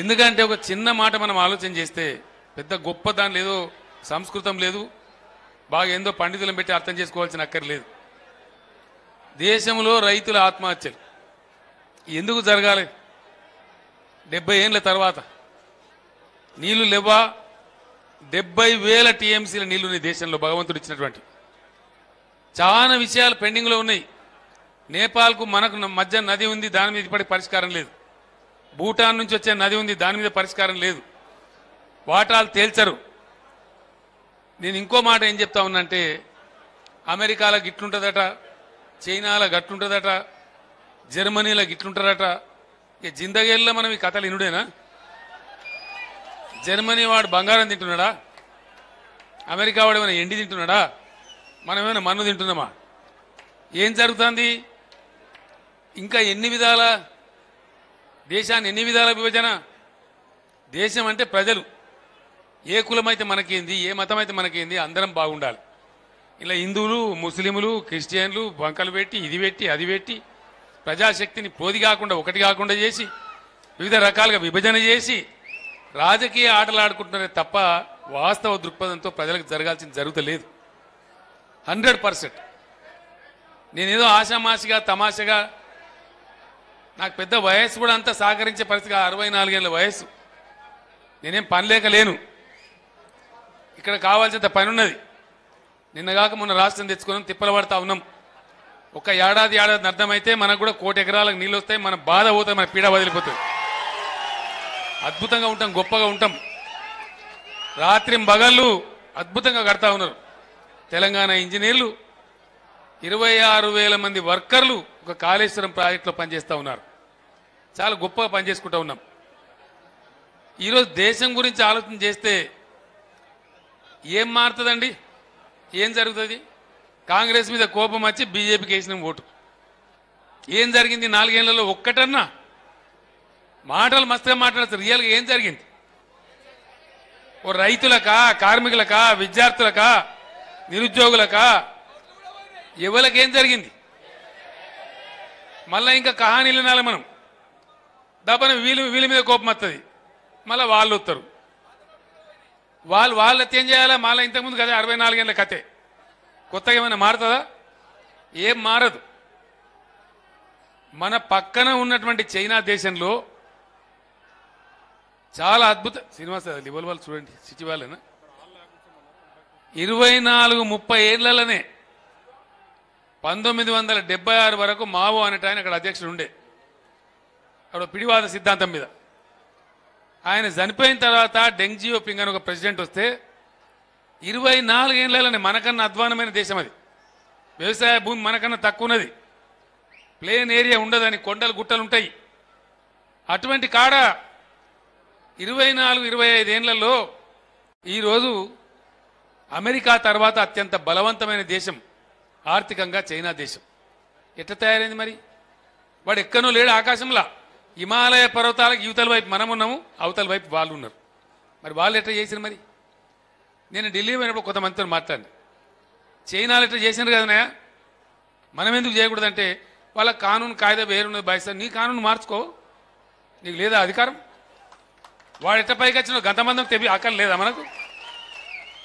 ఎందుకంటే ఒక చిన్న మాట మనం ఆలోచన చేస్తే పెద్ద గొప్ప దాని లేదో సంస్కృతం లేదు బాగా ఏందో పండితులను పెట్టి అర్థం చేసుకోవాల్సిన అక్కర్లేదు. దేశంలో రైతుల ఆత్మహత్యలు ఎందుకు జరగాలి? డెబ్బై ఏళ్ళ తర్వాత నీళ్ళు లేవా? డెబ్బై వేల టీఎంసీల నీళ్ళు దేశంలో భగవంతుడు ఇచ్చినటువంటి చాలా విషయాలు పెండింగ్లో ఉన్నాయి. నేపాల్కు మనకు మధ్య నది ఉంది దాని మీద ఇప్పటికి పరిష్కారం లేదు. భూటాన్ నుంచి వచ్చే నది ఉంది దాని మీద పరిష్కారం లేదు. వాటాలు తేల్చరు. నేను ఇంకో మాట ఏం చెప్తా ఉన్నంటే అమెరికాలో గిట్లుంటుందట చైనాలో గట్లుంటుందట జర్మనీలో గిట్లుంటారట ఇక జిందగేళ్ళలో మనం ఈ కథలు ఇనుడేనా? జర్మనీ వాడు బంగారం తింటున్నాడా? అమెరికా వాడు ఏమైనా ఎండి తింటున్నాడా? మనమేమైనా మన్ను తింటున్నామా? ఏం జరుగుతుంది? ఇంకా ఎన్ని విధాల? దేశాన్ని ఎన్ని విధాల విభజన? దేశం అంటే ప్రజలు. ఏ కులమైతే మనకేంది ఏ మతం అయితే మనకేంది అందరం బాగుండాలి. ఇలా హిందువులు ముస్లింలు క్రిస్టియన్లు బంకలు పెట్టి ఇది పెట్టి అది పెట్టి ప్రజాశక్తిని పోది కాకుండా ఒకటి కాకుండా చేసి వివిధ రకాలుగా విభజన చేసి రాజకీయ ఆటలు ఆడుకుంటున్నారే తప్ప వాస్తవ దృక్పథంతో ప్రజలకు జరగాల్సింది జరుగుతలేదు. Hundred percent. నేనేదో ఆషామాషిగా తమాషగా నాకు పెద్ద వయస్సు కూడా అంతా సహకరించే పరిస్థితి అరవై నాలుగేళ్ళ వయస్సు. నేనేం పనిలేక లేను. ఇక్కడ కావాల్సినంత పని ఉన్నది. నిన్నగాక మొన్న రాష్ట్రం తెచ్చుకున్నాం తిప్పలు పడతా ఉన్నాం. ఒక ఏడాది ఏడాది అర్థమైతే మనకు కూడా కోటి ఎకరాలకు నీళ్ళు వస్తాయి మన బాధ పోతుంది మన పీడ వదిలిపోతుంది. అద్భుతంగా ఉంటాం గొప్పగా ఉంటాం. రాత్రి మగళ్ళు అద్భుతంగా కడతా ఉన్నారు. తెలంగాణ ఇంజనీర్లు ఇరవై ఆరు వేల మంది వర్కర్లు ఒక కాళేశ్వరం ప్రాజెక్టులో పనిచేస్తూ ఉన్నారు. చాలా గొప్పగా పనిచేసుకుంటూ ఉన్నాం. ఈరోజు దేశం గురించి ఆలోచన చేస్తే ఏం మారుతుందండి? ఏం జరుగుతుంది? కాంగ్రెస్ మీద కోపం వచ్చి బీజేపీకి వేసిన ఓటు. ఏం జరిగింది? నాలుగేళ్ళలో ఒక్కటన్నా మాటలు మస్తుగా మాట్లాడుతారు రియల్గా ఏం జరిగింది? ఓ రైతులకా కార్మికులకా విద్యార్థులకా నిరుద్యోగులకా? ఎవరికేం జరిగింది? మళ్ళీ ఇంకా కహానీలు వినాలి మనం. దబ్బన వీళ్ళు వీళ్ళ మీద కోపం వస్తుంది మళ్ళీ వాళ్ళు వస్తారు వాళ్ళు వాళ్ళు ఏం చేయాలా? మళ్ళీ ఇంతకుముందు కదా అరవై నాలుగేళ్ళ కథే కొత్తగా ఏమైనా మారుతుందా? ఏం మారదు. మన పక్కన ఉన్నటువంటి చైనా దేశంలో చాలా అద్భుత శ్రీనివాస లివల్ వాళ్ళు చూడండి సిటీ వాళ్ళేనా? ఇరవై నాలుగు ముప్పై ఏళ్ళలోనే పంతొమ్మిది వందల డెబ్బై ఆరు వరకు మావో అనేట ఆయన అక్కడ అధ్యక్షుడు ఉండే. అక్కడ పిడివాద సిద్ధాంతం మీద. ఆయన చనిపోయిన తర్వాత డెంగ్జియో పింగ్ అని ఒక ప్రెసిడెంట్ వస్తే ఇరవై నాలుగేళ్ళలోనే మనకన్నా అధ్వానమైన దేశం అది. వ్యవసాయ భూమి మనకన్నా తక్కువ ఉన్నది ప్లేన్ ఏరియా ఉండదని కొండలు గుట్టలు ఉంటాయి. అటువంటి కాడ ఇరవై నాలుగు ఇరవై ఐదేళ్ళలో ఈరోజు అమెరికా తర్వాత అత్యంత బలవంతమైన దేశం ఆర్థికంగా చైనా దేశం. ఎట్లా తయారైంది మరి? వాడు ఎక్కనో లేడు ఆకాశంలా. హిమాలయ పర్వతాలకు యువతల వైపు మనం ఉన్నాము అవతల వైపు వాళ్ళు ఉన్నారు. మరి వాళ్ళు ఎట్లా చేసిరు మరి? నేను ఢిల్లీ పోయినప్పుడు కొంతమందితో మాట్లాడి చైనాలు ఎట్లా చేసినారు కదనయా మనం ఎందుకు చేయకూడదంటే వాళ్ళ కానూన్ కాయిదా వేరున్నది భావిస్తారు నీ కానూన్ మార్చుకో. నీకు లేదా అధికారం? వాడు ఎట్ట పైకి వచ్చిన గంతమందం తెప్పి అక్కర్ లేదా మనకు?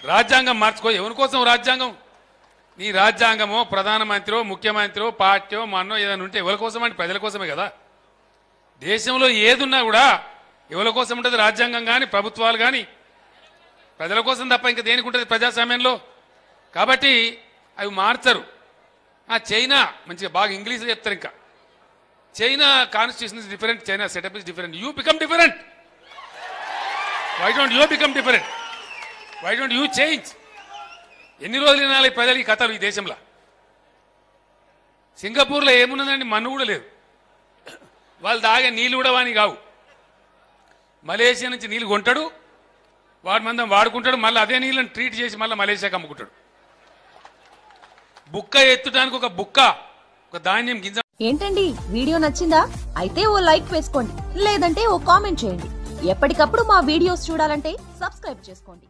రాజ్యాంగం మార్చుకో. ఎవరి కోసం రాజ్యాంగం? నీ రాజ్యాంగమో ప్రధానమంత్రో ముఖ్యమంత్రో పార్టీయో మన్నో ఏదైనా ఉంటే ఎవరి కోసం అంటే ప్రజల కోసమే కదా. దేశంలో ఏదున్నా కూడా ఎవరి కోసం ఉంటుంది రాజ్యాంగం కానీ ప్రభుత్వాలు కానీ ప్రజల కోసం తప్ప ఇంకా దేనికి ఉంటుంది ప్రజాస్వామ్యంలో? కాబట్టి అవి మార్చరు. ఆ చైనా మంచిగా బాగా ఇంగ్లీష్లో చెప్తారు ఇంకా. China constitution is different China setup is different you become different why don't you become different why don't you change ఎన్ని రోజులు వినాలి ప్రజలు ఈ కథలు ఈ దేశంలో? సింగపూర్లో ఏమున్నదండి? మన్ను కూడా లేదు. వాళ్ళు తాగే నీళ్ళు కూడా వాని కావు. మలేషియా నుంచి నీళ్ళు కొంటాడు. వాడి మందం వాడుకుంటాడు. మళ్ళీ అదే నీళ్ళని ట్రీట్ చేసి మళ్ళీ మలేషియాకి అమ్ముకుంటాడు. బుక్క ఎత్తుటానికి ఒక బుక్క ఒక ధాన్యం గింజ ఏంటండి? వీడియో నచ్చిందా? అయితే ఓ లైక్ వేసుకోండి. లేదంటే ఓ కామెంట్ చేయండి. ఎప్పటికప్పుడు మా వీడియోస్ చూడాలంటే సబ్స్క్రైబ్ చేసుకోండి.